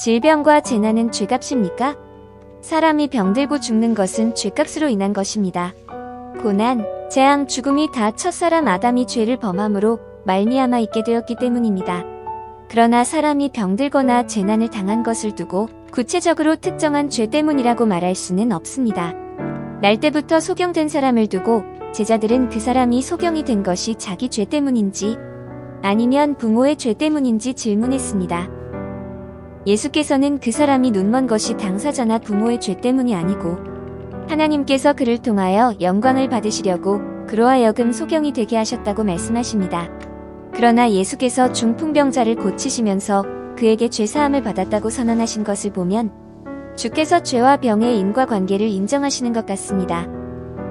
질병과 재난은 죄값입니까? 사람이 병들고 죽는 것은 죄값으로 인한 것입니다. 고난, 재앙, 죽음이 다 첫사람 아담이 죄를 범함으로 말미암아 있게 되었기 때문입니다. 그러나 사람이 병들거나 재난을 당한 것을 두고 구체적으로 특정한 죄 때문이라고 말할 수는 없습니다. 날 때부터 소경된 사람을 두고 제자들은 그 사람이 소경이 된 것이 자기 죄 때문인지 아니면 부모의 죄 때문인지 질문했습니다. 예수께서는 그 사람이 눈먼 것이 당사자나 부모의 죄 때문이 아니고 하나님께서 그를 통하여 영광을 받으시려고 그로 하여금 소경이 되게 하셨다고 말씀하십니다. 그러나 예수께서 중풍병자를 고치시면서 그에게 죄 사함을 받았다고 선언하신 것을 보면 주께서 죄와 병의 인과관계를 인정하시는 것 같습니다.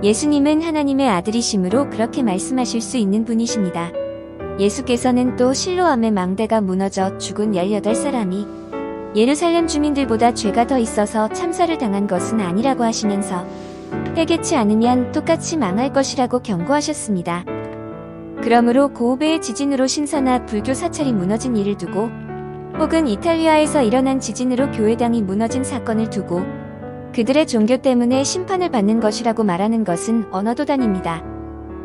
예수님은 하나님의 아들이심으로 그렇게 말씀하실 수 있는 분이십니다. 예수께서는 또 실로암의 망대가 무너져 죽은 18사람이 예루살렘 주민들보다 죄가 더 있어서 참사를 당한 것은 아니라고 하시면서 회개치 않으면 똑같이 망할 것이라고 경고하셨습니다. 그러므로 고우배의 지진으로 신사나 불교 사찰이 무너진 일을 두고 혹은 이탈리아에서 일어난 지진으로 교회당이 무너진 사건을 두고 그들의 종교 때문에 심판을 받는 것이라고 말하는 것은 언어도단입니다.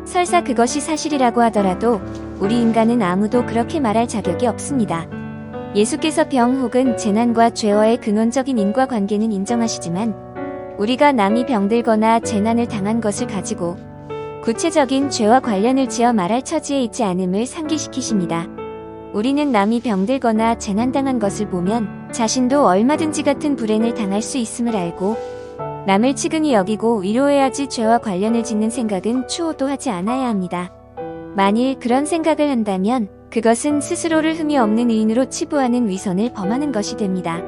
설사 그것이 사실이라고 하더라도 우리 인간은 아무도 그렇게 말할 자격이 없습니다. 예수께서 병 혹은 재난과 죄와의 근원적인 인과관계는 인정하시지만 우리가 남이 병들거나 재난을 당한 것을 가지고 구체적인 죄와 관련을 지어 말할 처지에 있지 않음을 상기시키십니다. 우리는 남이 병들거나 재난당한 것을 보면 자신도 얼마든지 같은 불행을 당할 수 있음을 알고 남을 치근히 여기고 위로해야지 죄와 관련을 짓는 생각은 추호도 하지 않아야 합니다. 만일 그런 생각을 한다면 그것은 스스로를 흠이 없는 의인으로 치부하는 위선을 범하는 것이 됩니다.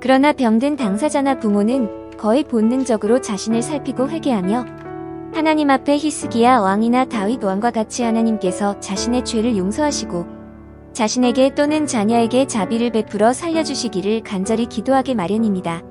그러나 병든 당사자나 부모는 거의 본능적으로 자신을 살피고 회개하며 하나님 앞에 히스기야 왕이나 다윗 왕과 같이 하나님께서 자신의 죄를 용서하시고 자신에게 또는 자녀에게 자비를 베풀어 살려주시기를 간절히 기도하게 마련입니다.